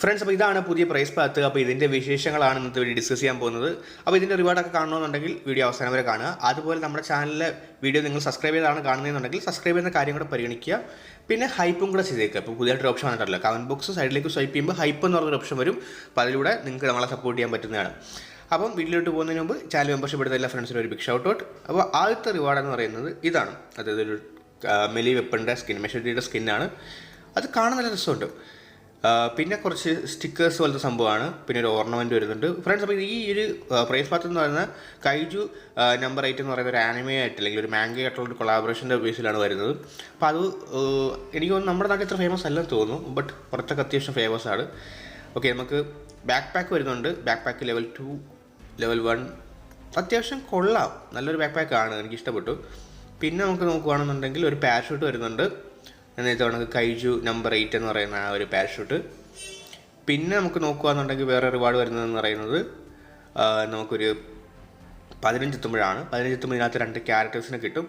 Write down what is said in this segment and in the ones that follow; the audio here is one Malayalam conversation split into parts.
ഫ്രണ്ട്സ് അപ്പോൾ ഇതാണ് പുതിയ പ്രൈസ് പാത്ത് അപ്പോൾ ഇതിന്റെ വിശേഷങ്ങളാണ് ഇന്നത്തെ വീഡിയോ ഡിസ്കസ് ചെയ്യാൻ പോകുന്നത്. അപ്പോൾ ഇതിന്റെ റിവാർഡൊക്കെ കാണണമെന്നുണ്ടെങ്കിൽ വീഡിയോ അവസാനം വരെ കാണുക. അതുപോലെ നമ്മുടെ ചാനലിലെ വീഡിയോ നിങ്ങൾ സബ്സ്ക്രൈബ് ചെയ്താണ് കാണുന്നതെന്നുണ്ടെങ്കിൽ സബ്സ്ക്രൈബ് ചെയ്യുന്ന കാര്യം കൂടെ പരിഗണിക്കുക. പിന്നെ ഹൈപ്പും കൂടെ ചെയ്തേക്കുക. അപ്പോൾ പുതിയതായിട്ടൊരു ഓപ്ഷൻ വന്നിട്ടല്ലോ. കമന്റ് ബോക്സ് സൈഡിലേക്ക് സ്വൈപ്പ് ചെയ്യുമ്പോൾ ഹൈപ്പ് എന്ന് പറഞ്ഞൊരു ഓപ്ഷൻ വരും. അപ്പോൾ അതിലൂടെ നിങ്ങൾക്ക് നമ്മളെ സപ്പോർട്ട് ചെയ്യാൻ പറ്റുന്നതാണ്. അപ്പം വീട്ടിലോട്ട് പോകുന്നതിന് മുമ്പ് ചാനൽ മെമ്പർഷിപ്പ് എടുത്ത എല്ലാ ഫ്രണ്ട്സിനും ഒരു ബിഗ് ഷൗട്ട് ഔട്ട് അപ്പോൾ ആദ്യത്തെ റിവാർഡ് എന്ന് പറയുന്നത് ഇതാണ്. അതായത് ഒരു മെലി വെപ്പന്റെ സ്കിൻ മെഷീന്റെ സ്കിന്നാണ് അത് കാണാൻ നല്ല രസമുണ്ട്. പിന്നെ കുറച്ച് സ്റ്റിക്കേഴ്സ് പോലത്തെ സംഭവമാണ്. പിന്നെ ഒരു ഓർണമെന്റ് വരുന്നുണ്ട്. ഫ്രണ്ട്സ് അപ്പോൾ ഈ ഒരു പ്രൈസ് പാത്ത് എന്ന് പറയുന്ന കൈജു നമ്പർ എയ്റ്റ് എന്ന് പറയുന്ന ഒരു ആനിമേ ആയിട്ട് അല്ലെങ്കിൽ ഒരു മാംഗ ആയിട്ടുള്ള ഒരു കൊളാബറേഷന്റെ ബേസിലാണ് വരുന്നത്. അപ്പോൾ അത് എനിക്ക് തോന്നുന്നു നമ്മുടെ നാട്ടിൽ ഇത്ര ഫേമസ് അല്ലെന്ന് തോന്നുന്നു. ബട്ട് പുറത്തൊക്കെ അത്യാവശ്യം ഫേമസ് ആണ്. ഓക്കെ നമുക്ക് ബാക്ക് പാക്ക് വരുന്നുണ്ട്. Back pack level two level one അത്യാവശ്യം കൊള്ളാം. നല്ലൊരു ബാക്ക് പാക്കാണ് എനിക്ക് ഇഷ്ടപ്പെട്ടു പിന്നെ നമുക്ക് നോക്കുകയാണെന്നുണ്ടെങ്കിൽ ഒരു പാരഷൂട്ട് വരുന്നുണ്ട്. എന്നേത്തെ നമുക്ക് കൈജു നമ്പർ എയ്റ്റ് എന്ന് പറയുന്ന ആ ഒരു പാരഷൂട്ട് പിന്നെ നമുക്ക് നോക്കുകയാണെന്നുണ്ടെങ്കിൽ വേറെ റിവാർഡ് വരുന്നതെന്ന് പറയുന്നത് നമുക്കൊരു പതിനഞ്ച് എത്തുമ്പോഴാണ്. പതിനഞ്ച് എത്തുമ്പോൾ ഇതിനകത്ത് രണ്ട് ക്യാരക്ടേഴ്സിനെ കിട്ടും.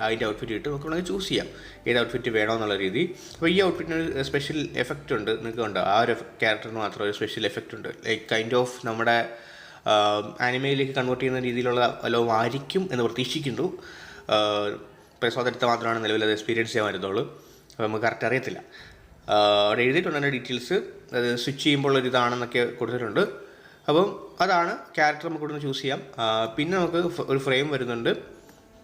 അതിന്റെ ഔട്ട്ഫിറ്റ് കിട്ടും. നമുക്ക് വേണമെങ്കിൽ ചൂസ് ചെയ്യാം. ഏത് ഔട്ട്ഫിറ്റ് വേണോ എന്നുള്ള രീതി. അപ്പോൾ ഈ ഔട്ട്ഫിറ്റിന് സ്പെഷ്യൽ എഫക്റ്റ് ഉണ്ട്. നിങ്ങൾക്ക് ഉണ്ട് ആ ഒരു ക്യാരക്ടറിന് മാത്രം ഒരു സ്പെഷ്യൽ എഫക്റ്റ് ഉണ്ട്. ലൈക്ക് കൈൻഡ് ഓഫ് നമ്മുടെ ആനിമയിലേക്ക് കൺവേർട്ട് ചെയ്യുന്ന രീതിയിലുള്ള വല്ലതും ആയിരിക്കും എന്ന് പ്രതീക്ഷിക്കുന്നു. പ്രസവത്തെടുത്ത് മാത്രമാണ് നിലവിൽ അത് എക്സ്പീരിയൻസ് ചെയ്യാൻ പറ്റത്തുള്ളൂ. അപ്പോൾ നമുക്ക് കറക്റ്റ് അറിയത്തില്ല. അവിടെ എഴുതിയിട്ടുണ്ട് അതിന്റെ ഡീറ്റെയിൽസ് അത് സ്വിച്ച് ചെയ്യുമ്പോൾ ഒരു ഇതാണെന്നൊക്കെ കൊടുത്തിട്ടുണ്ട്. അപ്പം അതാണ് ക്യാരക്ടർ നമുക്ക് ഇവിടുന്ന് ചൂസ് ചെയ്യാം. പിന്നെ നമുക്ക് ഒരു ഫ്രെയിം വരുന്നുണ്ട്.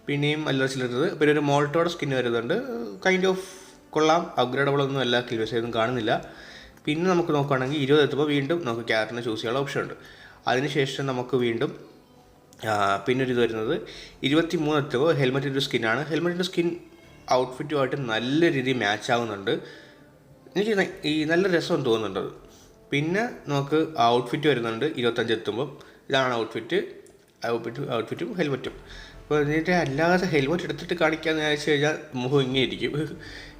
പിന്നെയും അല്ല ചിലരുത് പിന്നെ ഒരു മോൾട്ടോഡ് സ്കിൻ വരുന്നുണ്ട്. കൈൻഡ് ഓഫ് കൊള്ളാം. അപ്ഗ്രേഡബിൾ ഒന്നും അല്ല. കിൽവസ് ഒന്നും കാണുന്നില്ല. പിന്നെ നമുക്ക് നോക്കുകയാണെങ്കിൽ ഇരുപത് എത്തുമ്പോൾ വീണ്ടും നമുക്ക് ക്യാരക്ടറിനെ ചൂസ് ചെയ്യാനുള്ള ഓപ്ഷൻ ഉണ്ട്. അതിനുശേഷം നമുക്ക് വീണ്ടും പിന്നൊരു ഇത് വരുന്നത്. ഇരുപത്തി മൂന്ന് എത്തുമ്പോൾ ഹെൽമെറ്റിന്റെ സ്കിന്നാണ് ഹെൽമെറ്റിന്റെ സ്കിൻ ഔട്ട്ഫിറ്റുമായിട്ട് നല്ല രീതിയിൽ മാച്ച് ആവുന്നുണ്ട് എനിക്ക് ഈ നല്ല രസം തോന്നുന്നുണ്ട്. പിന്നെ നമുക്ക് ഔട്ട്ഫിറ്റ് വരുന്നുണ്ട് ഇരുപത്തഞ്ച് എത്തുമ്പോൾ ഇതാണ് ഔട്ട്ഫിറ്റ്. ഔട്ട്ഫിറ്റ് ഔട്ട്ഫിറ്റും ഹെൽമെറ്റും. അപ്പോൾ എന്നിട്ട് അല്ലാതെ ഹെൽമെറ്റ് എടുത്തിട്ട് കാണിക്കാന്ന് വെച്ച് കഴിഞ്ഞാൽ മുഖം ഇങ്ങനെയിരിക്കും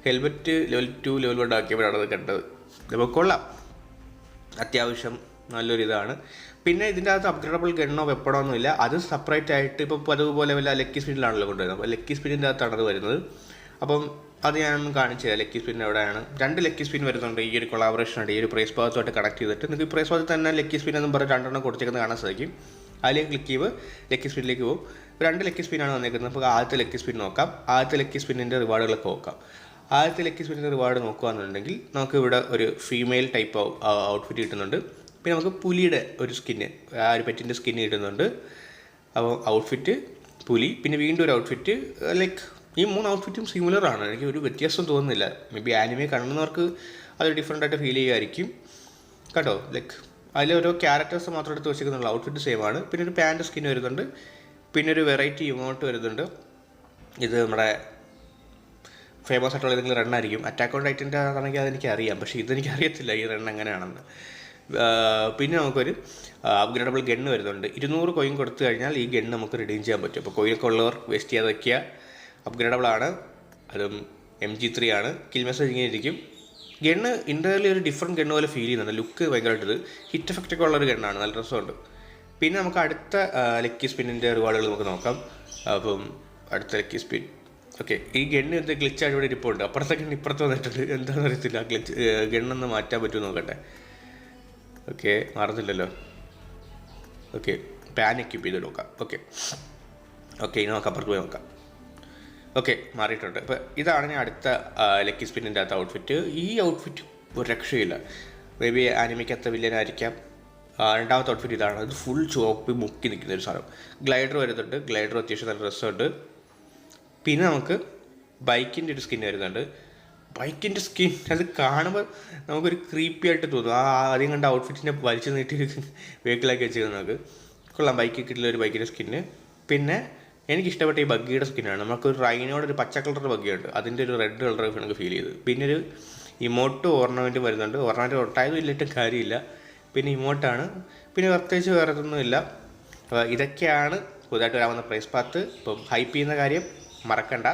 helmet level two level one ആക്കിയപ്പോഴാണ് അത് കണ്ടത്. അപ്പോൾ കൊള്ളാം. അത്യാവശ്യം നല്ലൊരു ഇതാണ് പിന്നെ ഇതിന്റെ അകത്ത് അപ്ഗ്രേഡബിൾ ഗണ്ണോ വെപ്പണോ ഒന്നുമില്ല അത് സെപ്പറേറ്റ് ആയിട്ട് ഇപ്പോൾ അതുപോലെ വല്ല ലക്കി സ്പിന്നിലാണല്ലോ കൊണ്ടുവരുന്നത്. അപ്പോൾ ലക്കി സ്പിന്നിന്റെ അകത്താണ് അത് വരുന്നത്. അപ്പം അത് ഞാനൊന്ന് കാണിച്ചു തരാം. ലക്കി സ്പിൻ എവിടെയാണ്? രണ്ട് ലക്കി സ്പിൻ വരുന്നുണ്ട് ഈ ഒരു കൊളാബറേഷൻ ഉണ്ട് ഈ ഒരു പ്രൈസ് ഭാഗത്തുമായിട്ട് കണക്ട് ചെയ്തിട്ട്. നിങ്ങൾക്ക് പ്രൈസ് ഭാഗത്ത് തന്നെ ലക്കി സ്പിൻ എന്ന് പറഞ്ഞ് രണ്ടെണ്ണം കൊടുത്തേക്കുന്നത് കാണാൻ സാധിക്കും. അതിലേക്ക് ക്ലിക്ക് ചെയ്യുമ്പോൾ ലക്കി സ്പിന്നിലേക്ക് പോകും രണ്ട് ലക്കി സ്പിന്നാണ് വന്നേക്കുന്നത്. അപ്പോൾ ആദ്യത്തെ ലക്കി സ്പിൻ നോക്കാം. ആദ്യത്തെ ലക്കി സ്പിന്നിന്റെ റിവാർഡുകളൊക്കെ നോക്കാം. ആദ്യത്തെ ലക്കി സ്പിന്നിന്റെ റിവാർഡ് നോക്കുകയാണെന്നുണ്ടെങ്കിൽ നമുക്ക് ഇവിടെ ഒരു ഫീമെയിൽ ടൈപ്പ് ഔട്ട്ഫിറ്റ് കിട്ടുന്നുണ്ട്. പിന്നെ നമുക്ക് പുലിയുടെ ഒരു സ്കിന്ന് ആ ഒരു പെറ്റിന്റെ സ്കിന്ന് കിട്ടുന്നുണ്ട്. അപ്പോൾ ഔട്ട്ഫിറ്റ് പുലി പിന്നെ വീണ്ടും ഒരു ഔട്ട്ഫിറ്റ് ലൈക്ക് ഈ മൂന്ന് ഔട്ട്ഫിറ്റും സിമിലർ ആണ്. എനിക്ക് ഒരു വ്യത്യാസം തോന്നുന്നില്ല. മേ ബി ആനിമെ കാണുന്നവർക്ക് അത് ഡിഫറെന്റ് ആയിട്ട് ഫീൽ ചെയ്യുമായിരിക്കും. കേട്ടോ ലൈക്ക് അതിൽ ഓരോ ക്യാരക്ടേഴ്സ് മാത്രം എടുത്ത് വെച്ചിരിക്കുന്നുള്ള. ഔട്ട്ഫിറ്റ് സെയിം ആണ്. പിന്നെ ഒരു പാന്റ് സ്കിൻ വരുന്നുണ്ട്. പിന്നെ ഒരു വെറൈറ്റി ഇമോട്ട് വരുന്നുണ്ട്. ഇത് നമ്മുടെ ഫേമസ് ആയിട്ടുള്ള ഏതെങ്കിലും റണ്ണായിരിക്കും അറ്റാക്ക് ഓൺ ടൈറ്റിന്റെ ആണെങ്കിൽ അതെനിക്ക് അറിയാം പക്ഷേ ഇതെനിക്ക് അറിയത്തില്ല ഈ റൺ എങ്ങനെയാണെന്ന്. പിന്നെ നമുക്കൊരു അപ്ഗ്രേഡബിൾ ഗണ്ണ് വരുന്നുണ്ട്. ഇരുന്നൂറ് കോയിൻ കൊടുത്തു കഴിഞ്ഞാൽ ഈ ഗണ്ണ് നമുക്ക് റിഡീം ചെയ്യാൻ പറ്റും. അപ്പോൾ കോയിനൊക്കെ ഉള്ളവർ വേസ്റ്റ് ചെയ്യാതെ വയ്ക്കുക അപ്ഗ്രേഡബിൾ ആണ്. അതും എം ജി ത്രീ ആണ്. കിൽ മെസ്സേജ് ഇങ്ങനെ ഇരിക്കും. ഗണ്ണ് ഇന്റർവ്യൂലി ഒരു ഡിഫറെന്റ് ഗണ്ണ് പോലെ ഫീൽ ചെയ്യുന്നുണ്ട്. ലുക്ക് ഭയങ്കരമായിട്ട് ഇത് ഹിറ്റ് എഫക്റ്റ് ഒക്കെ ഉള്ളൊരു ഗണ്ണാണ് നല്ല രസമുണ്ട്. പിന്നെ നമുക്ക് അടുത്ത ലക്കി സ്പിന്നിന്റെ റിവാർഡുകൾ നമുക്ക് നോക്കാം. അപ്പം അടുത്ത ലക്കി സ്പിൻ ഓക്കെ ഈ ഗണ്ണ് എന്ത് ഗ്ലിച്ചായിട്ട് ഇവിടെ ഇരിപ്പുണ്ട്. അപ്പുറത്തെ ഗണ്ണ് ഇപ്പുറത്ത് വന്നിട്ടുണ്ട്. എന്താണെന്ന് അറിയത്തില്ല. ഗ്ലിച്ച് ഗണ്ണൊന്ന് മാറ്റാൻ പറ്റുമോ നോക്കട്ടെ. ഓക്കെ മാറുന്നില്ലല്ലോ ഓക്കെ പാൻ എക്യൂപ്പ് ചെയ്ത് നോക്കാം. ഓക്കെ ഓക്കെ ഇനി നമുക്ക് അപ്പുറത്ത് പോയി നോക്കാം. ഓക്കെ മാറിയിട്ടുണ്ട്. അപ്പോൾ ഇതാണ് ഞാൻ അടുത്ത ലക്കി സ്പിന്നിന്റെ അകത്ത് ഔട്ട്ഫിറ്റ് ഈ ഔട്ട്ഫിറ്റ് ഒരു രക്ഷയില്ല. മേ ബി ആനിമിക്കത്ത വില്ലനായിരിക്കാം രണ്ടാമത്തെ ഔട്ട്ഫിറ്റ് ഇതാണ്. അത് ഫുൾ ചുവപ്പ് മുക്കി നിൽക്കുന്ന ഒരു സാധനം. ഗ്ലൈഡർ വരുന്നുണ്ട്. ഗ്ലൈഡർ അത്യാവശ്യം നല്ല രസമുണ്ട്. പിന്നെ നമുക്ക് ബൈക്കിന്റെ ഒരു സ്കിൻ വരുന്നുണ്ട്. ബൈക്കിന്റെ സ്കിൻ അത് കാണുമ്പോൾ നമുക്കൊരു ക്രീപ്പി ആയിട്ട് തോന്നും. ആ ആദ്യം കണ്ട ഔട്ട്ഫിറ്റിനെ വലിച്ചു നീട്ടി വെഹിക്കിളാക്കി വെച്ചിരുന്നത് നമുക്ക്. കൊള്ളാം ബൈക്കിൽ കിട്ടുന്ന ഒരു ബൈക്കിന്റെ സ്കിന്ന് പിന്നെ എനിക്ക് ഇഷ്ടപ്പെട്ട ഈ ബഗ്ഗിയുടെ സ്കിന്നാണ് നമുക്കൊരു റൈനോട് ഒരു പച്ച കളർ ബഗ്ഗിയുണ്ട്. അതിന്റെ ഒരു റെഡ് കളർ നമുക്ക് ഫീൽ ചെയ്ത് പിന്നെ ഒരു ഇമോട്ട് ഓർണമെന്റ് വരുന്നുണ്ട്. ഓർണമെന്റ് ഒട്ടായതും ഇല്ലിട്ടും കാര്യമില്ല. പിന്നെ ഇമോട്ടാണ് പിന്നെ പ്രത്യേകിച്ച് വേറെ ഇതൊന്നുമില്ല ഇതൊക്കെയാണ് പുതുതായിട്ട് വരാവുന്ന പ്രൈസ് പാത്ത് ഇപ്പം ഹൈപ്പ് ചെയ്യുന്ന കാര്യം മറക്കണ്ട.